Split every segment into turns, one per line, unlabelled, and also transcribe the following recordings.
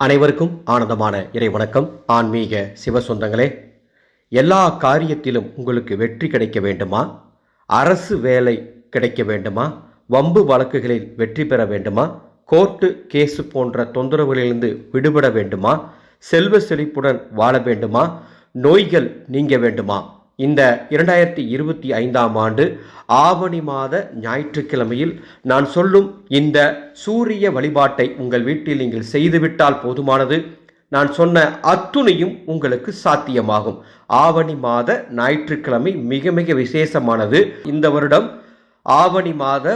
அனைவருக்கும் ஆனந்தமான இறை வணக்கம். ஆன்மீக சிவ சொந்தங்களே எல்லா காரியத்திலும் உங்களுக்கு வெற்றி கிடைக்க வேண்டுமா? அரசு வேலை கிடைக்க வேண்டுமா? வம்பு வழக்குகளில் வெற்றி பெற வேண்டுமா? கோர்ட்டு கேஸு போன்ற தொந்தரவுகளிலிருந்து விடுபட வேண்டுமா? செல்வ செழிப்புடன் வாழ வேண்டுமா? நோய்கள் நீங்க வேண்டுமா? இந்த இரண்டாயிரத்தி இருபத்தி ஐந்தாம் ஆண்டு ஆவணி மாத ஞாயிற்றுக்கிழமையில் நான் சொல்லும் இந்த சூரிய வழிபாட்டை உங்கள் வீட்டில் நீங்கள் செய்துவிட்டால் போதுமானது. நான் சொன்ன அத்துணையும் உங்களுக்கு சாத்தியமாகும். ஆவணி மாத ஞாயிற்றுக்கிழமை மிக மிக விசேஷமானது. இந்த வருடம் ஆவணி மாத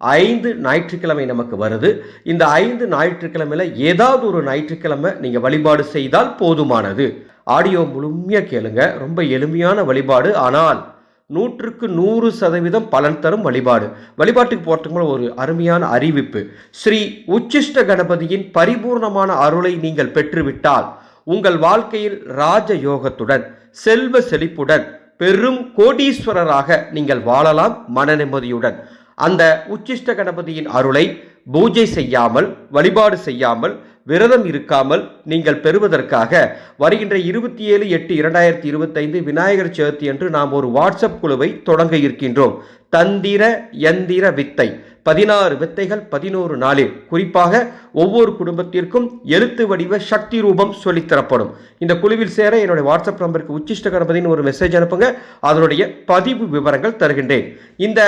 ஐந்து ஞாயிற்றுக்கிழமை நமக்கு வருது. இந்த ஐந்து ஞாயிற்றுக்கிழமையில ஏதாவது ஒரு ஞாயிற்றுக்கிழமை நீங்கள் வழிபாடு செய்தால் போதுமானது. ஆடியோ முழுமையாக கேளுங்க. ரொம்ப எளிமையான வழிபாடு. ஆனால் நூற்றுக்கு நூறு சதவீதம் பலன் தரும் வழிபாடு. வழிபாட்டுக்கு போகிறதுக்கு ஒரு அருமையான அறிவிப்பு. ஸ்ரீ உச்சிஷ்ட கணபதியின் பரிபூர்ணமான அருளை நீங்கள் பெற்றுவிட்டால் உங்கள் வாழ்க்கையில் ராஜ யோகத்துடன் செல்வ செழிப்புடன் பெரும் கோடீஸ்வரராக நீங்கள் வாழலாம் மன நிம்மதியுடன். அந்த உச்சிஷ்ட கணபதியின் அருளை பூஜை செய்யாமல் வழிபாடு செய்யாமல் விரதம் இருக்காமல் நீங்கள் பெறுவதற்காக வருகின்ற இருபத்தி ஏழு எட்டு இரண்டாயிரத்தி இருபத்தைந்து விநாயகர் சதுர்த்தி அன்று நாம் ஒரு வாட்ஸ்அப் குழுவை தொடங்க இருக்கின்றோம். தந்திர யந்திர வித்தை. பதினாறு வித்தைகள் பதினோரு நாளில். குறிப்பாக ஒவ்வொரு குடும்பத்திற்கும் எழுத்து வடிவ சக்தி ரூபம் சொல்லித்தரப்படும் இந்த குழுவில் சேர என்னுடைய வாட்ஸ்அப் நம்பருக்கு உச்சிஷ்ட கணபதினு ஒரு மெசேஜ் அனுப்புங்க. அதனுடைய பதிவு விவரங்கள் தருகின்றேன். இந்த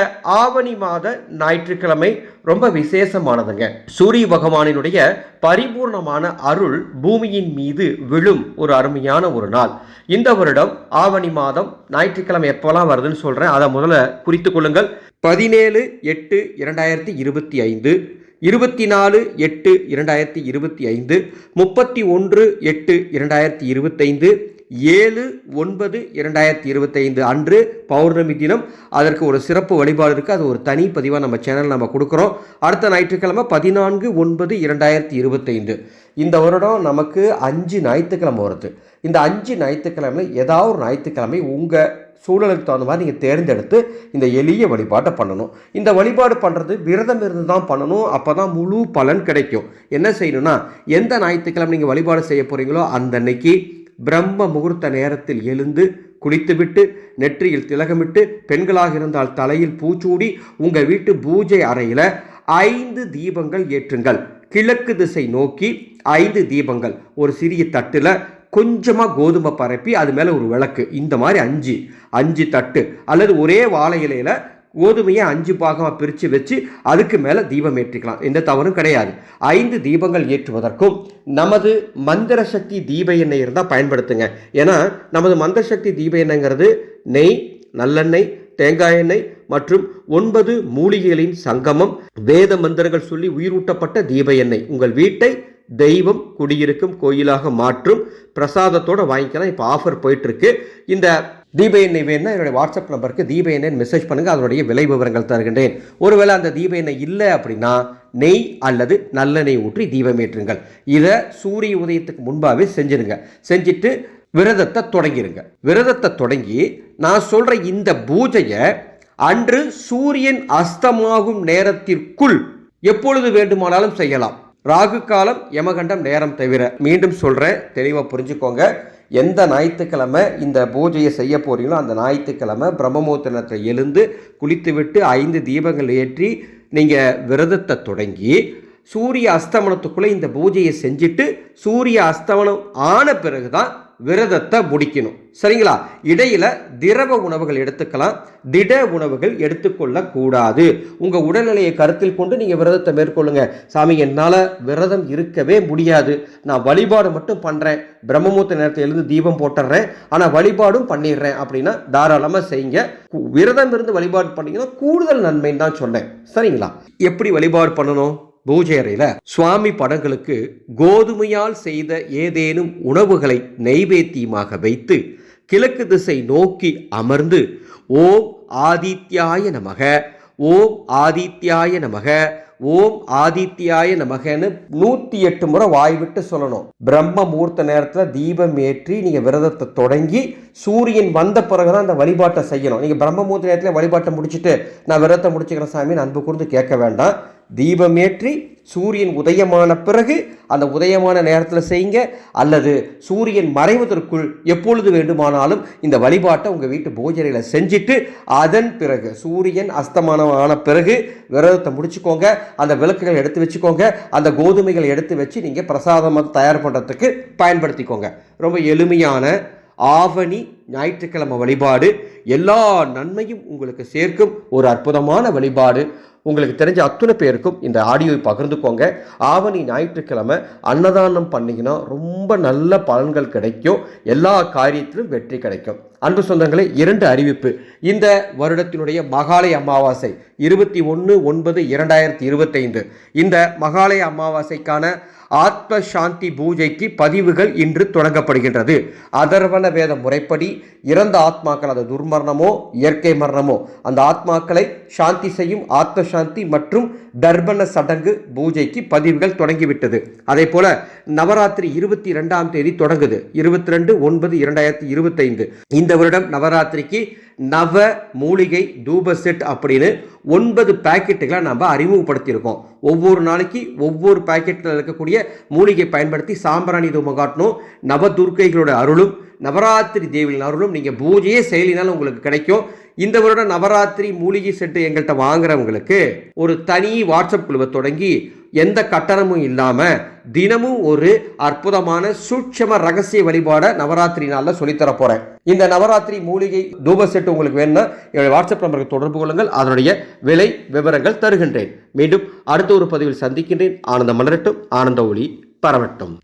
ஆவணி மாத ஞாயிற்றுக்கிழமை ரொம்ப விசேஷமானதுங்க. சூரிய பகவானினுடைய பரிபூர்ணமான அருள் பூமியின் மீது விழும் ஒரு அருமையான ஒரு நாள். இந்த வருடம் ஆவணி மாதம் ஞாயிற்றுக்கிழமை எப்போல்லாம் வருதுன்னு சொல்கிறேன் அதை முதல்ல குறித்து கொள்ளுங்கள். பதினேழு எட்டு இரண்டாயிரத்தி இருபத்தி ஐந்து இருபத்தி நாலு எட்டு இரண்டாயிரத்தி இருபத்தி ஐந்து முப்பத்தி ஒன்று எட்டு இரண்டாயிரத்தி இருபத்தைந்து ஏழு ஒன்பது இரண்டாயிரத்தி இருபத்தைந்து அன்று பௌர்ணமி தினம். அதற்கு ஒரு சிறப்பு வழிபாடு இருக்குது அது ஒரு தனி பதிவாக நம்ம சேனல் நம்ம கொடுக்குறோம். அடுத்த ஞாயிற்றுக்கிழமை பதினான்கு ஒன்பது இரண்டாயிரத்தி இருபத்தைந்து. இந்த வருடம் நமக்கு அஞ்சு ஞாயிற்றுக்கிழமை வருது. இந்த அஞ்சு ஞாயிற்றுக்கிழமை ஏதாவது ஒரு ஞாயிற்றுக்கிழமை உங்கள் சூழலுக்கு தகுந்த மாதிரி நீங்கள் தேர்ந்தெடுத்து இந்த எளிய வழிபாட்டை பண்ணணும். இந்த வழிபாடு பண்ணுறது விரதம் இருந்து தான் பண்ணணும். அப்போ தான் முழு பலன் கிடைக்கும். என்ன செய்யணும்னா எந்த ஞாயிற்றுக்கிழமை நீங்கள் வழிபாடு செய்ய போகிறீங்களோ அந்த அன்னைக்கு பிரம்ம முகூர்த்த நேரத்தில் எழுந்து குளித்துவிட்டு நெற்றியில் திலகமிட்டு பெண்களாக இருந்தால் தலையில் பூச்சூடி உங்கள் வீட்டு பூஜை அறையில் ஐந்து தீபங்கள் ஏற்றுங்கள். கிழக்கு திசை நோக்கி ஐந்து தீபங்கள். ஒரு சிறிய தட்டில் கொஞ்சமாக கோதுமை பரப்பி அது மேலே ஒரு விளக்கு. இந்த மாதிரி அஞ்சு அஞ்சு தட்டு. அல்லது ஒரே வாழை இலையில் கோதுமையை அஞ்சு பாகமாக பிரித்து வச்சு அதுக்கு மேலே தீபம் ஏற்றிக்கலாம். எந்த தவறும் கிடையாது. ஐந்து தீபங்கள் ஏற்றுவதற்கும் நமது மந்திர சக்தி தீப எண்ணெய் இருந்தால் பயன்படுத்துங்க. ஏன்னா நமது மந்திர சக்தி தீப எண்ணெய்ங்கிறது நெய் நல்லெண்ணெய் தேங்காய் எண்ணெய் மற்றும் ஒன்பது மூலிகைகளின் சங்கமம் வேத மந்திரங்கள் சொல்லி உயிரூட்டப்பட்ட தீப எண்ணெய். உங்கள் வீட்டை தெய்வம் குடியிருக்கும் கோயிலாக மாற்றும் பிரசாதத்தோட வாங்கிக்கலாம். இப்போ ஆஃபர் போயிட்டுருக்கு. இந்த தீப எண்ணெய் வேணும்னா என்னுடைய வாட்ஸ்அப் நம்பருக்கு தீப எண்ணெய் மெசேஜ் பண்ணுங்கள் அதனுடைய விலை விவரங்கள் தருகின்றேன். ஒருவேளை அந்த தீப எண்ணெய் இல்லை அப்படின்னா நெய் அல்லது நல்லெண்ணெய் ஊற்றி தீபம் ஏற்றுங்கள். இதை சூரிய உதயத்துக்கு முன்பாகவே செஞ்சிருங்க. செஞ்சுட்டு விரதத்தை தொடங்கிருங்க. விரதத்தை தொடங்கி நான் சொல்கிற இந்த பூஜையை அன்று சூரியன் அஸ்தமாகும் நேரத்திற்குள் எப்பொழுது வேண்டுமானாலும் செய்யலாம். ராகு காலம் யமகண்டம் நேரம் தவிர மீண்டும் சொல்கிறேன் தெளிவாக புரிஞ்சுக்கோங்க. எந்த ஞாயிற்றுக்கிழமை இந்த பூஜையை செய்ய போகிறீங்களோ அந்த ஞாயிற்றுக்கிழமை பிரம்மமூர்த்தனத்தை எழுந்து குளித்துவிட்டு ஐந்து தீபங்கள் ஏற்றி நீங்கள் விரதத்தை தொடங்கி சூரிய அஸ்தமனத்துக்குள்ளே இந்த பூஜையை செஞ்சுட்டு சூரிய அஸ்தமனம் ஆன பிறகு தான் விரதத்தை முடிக்கணும். சரிங்களா? இடையில திரவ உணவுகள் எடுத்துக்கலாம். திட உணவுகள் எடுத்துக்கொள்ள கூடாது. உங்க உடல்நிலையை கருத்தில் கொண்டு நீங்க விரதத்தை மேற்கொள்ளுங்க. சாமி என்னால விரதம் இருக்கவே முடியாது. நான் வழிபாடு மட்டும் பண்றேன். பிரம்மமூர்த்த நேரத்தில் எழுந்து தீபம் போட்டுறேன். ஆனா வழிபாடும் பண்ணிடுறேன் அப்படின்னா தாராளமா செய்யுங்க. விரதம் இருந்து வழிபாடு பண்ணீங்கன்னா கூடுதல் நன்மைன்னு தான் சொன்னேன். சரிங்களா? எப்படி வழிபாடு பண்ணணும்? பூஜை அறையில் சுவாமி படங்களுக்கு கோதுமையால் செய்த ஏதேனும் உணவுகளை நெய்வேத்தியமாக வைத்து கிழக்கு திசை நோக்கி அமர்ந்து ஓம் ஆதித்யாய நமக ஓம் ஆதித்யாய நமக ஓம் ஆதித்யாய நமகன்னு நூற்றி எட்டு முறை வாய் விட்டு சொல்லணும். பிரம்ம முகூர்த்த நேரத்தில் தீபம் ஏற்றி நீங்கள் விரதத்தை தொடங்கி சூரியன் வந்த பிறகு தான் அந்த வழிபாட்டை செய்யணும். நீங்கள் பிரம்ம முகூர்த்த நேரத்தில் வழிபாட்டை முடிச்சுட்டு நான் விரதத்தை முடிச்சுக்கிறேன் சாமி அன்பு கூர்ந்து கேட்க வேண்டாம். தீபமேற்றி சூரியன் உதயமான பிறகு அந்த உதயமான நேரத்தில் செய்யுங்க. அல்லது சூரியன் மறைவதற்குள் எப்பொழுது வேண்டுமானாலும் இந்த வழிபாட்டை உங்கள் வீட்டு பூஜையில் செஞ்சுட்டு அதன் பிறகு சூரியன் அஸ்தமானம் ஆன பிறகு விரதத்தை முடிச்சுக்கோங்க. அந்த விளக்குகள் எடுத்து வச்சுக்கோங்க. அந்த கோதுமைகளை எடுத்து வச்சு நீங்கள் பிரசாதமாக தயார் பண்ணுறதுக்கு பயன்படுத்திக்கோங்க. ரொம்ப எளிமையான ஆவணி ஞாயிற்றுக்கிழமை வழிபாடு. எல்லா நன்மையும் உங்களுக்கு சேர்க்கும் ஒரு அற்புதமான வழிபாடு. உங்களுக்கு தெரிஞ்ச அத்துணை பேருக்கும் இந்த ஆடியோவை பகிர்ந்துக்கோங்க. ஆவணி ஞாயிற்றுக்கிழமை அன்னதானம் பண்ணிங்கன்னா ரொம்ப நல்ல பலன்கள் கிடைக்கும். எல்லா காரியத்திலும் வெற்றி கிடைக்கும். அன்பு சொந்தங்களே இரண்டு அறிவிப்பு. இந்த வருடத்தினுடைய மகாலய அமாவாசை இருபத்தி ஒன்று ஒன்பது இரண்டாயிரத்தி இருபத்தைந்து. இந்த மகாலய அமாவாசைக்கான ஆத்ம சாந்தி பூஜைக்கு பதிவுகள் இன்று தொடங்கப்படுகின்றது. அதர்வன வேத முறைப்படி இறந்த ஆத்மாக்கள் அது துர்மரணமோ இயற்கை மரணமோ அந்த ஆத்மாக்களை சாந்தி செய்யும் ஆத்ம சாந்தி மற்றும் தர்பண சடங்கு பூஜைக்கு பதிவுகள் தொடங்கிவிட்டது. அதே போல நவராத்திரி இருபத்தி ரெண்டாம் தேதி தொடங்குது. இருபத்தி ரெண்டு ஒன்பது இரண்டாயிரத்தி இருபத்தைந்து. இந்த வருடம் நவராத்திரிக்கு நவ மூலிகை தூப செட் அப்படின்னு ஒன்பது பேக்கெட்டுகளை நம்ம அறிமுகப்படுத்தியிருக்கோம். ஒவ்வொரு நாளைக்கு ஒவ்வொரு பேக்கெட்டில் இருக்கக்கூடிய மூலிகை பயன்படுத்தி சாம்பிராணி தூபம் காட்டணும். நவதுர்க்கைகளோட அருளும் நவராத்திரி தேவியின் அருளும் நீங்கள் பூஜையே செயலினாலும் உங்களுக்கு கிடைக்கும். இந்த வருடம் நவராத்திரி மூலிகை செட்டு எங்கள்கிட்ட வாங்குறவங்களுக்கு ஒரு தனி வாட்ஸ்அப் குழுவை தொடங்கி எந்த கட்டணமும் இல்லாமல் தினமும் ஒரு அற்புதமான சூட்சம ரகசிய வழிபாடை நவராத்திரி நாளில் சொல்லித்தர போகிறேன் இந்த நவராத்திரி மூலிகை தூப செட்டு உங்களுக்கு வேணும்னா என்னுடைய வாட்ஸ்அப் நம்பருக்கு தொடர்பு கொள்ளுங்கள். அதனுடைய விலை விவரங்கள் தருகின்றேன். மீண்டும் அடுத்த ஒரு பதிவில் சந்திக்கின்றேன். ஆனந்த மலரட்டும். ஆனந்த ஒளி பரவட்டும்.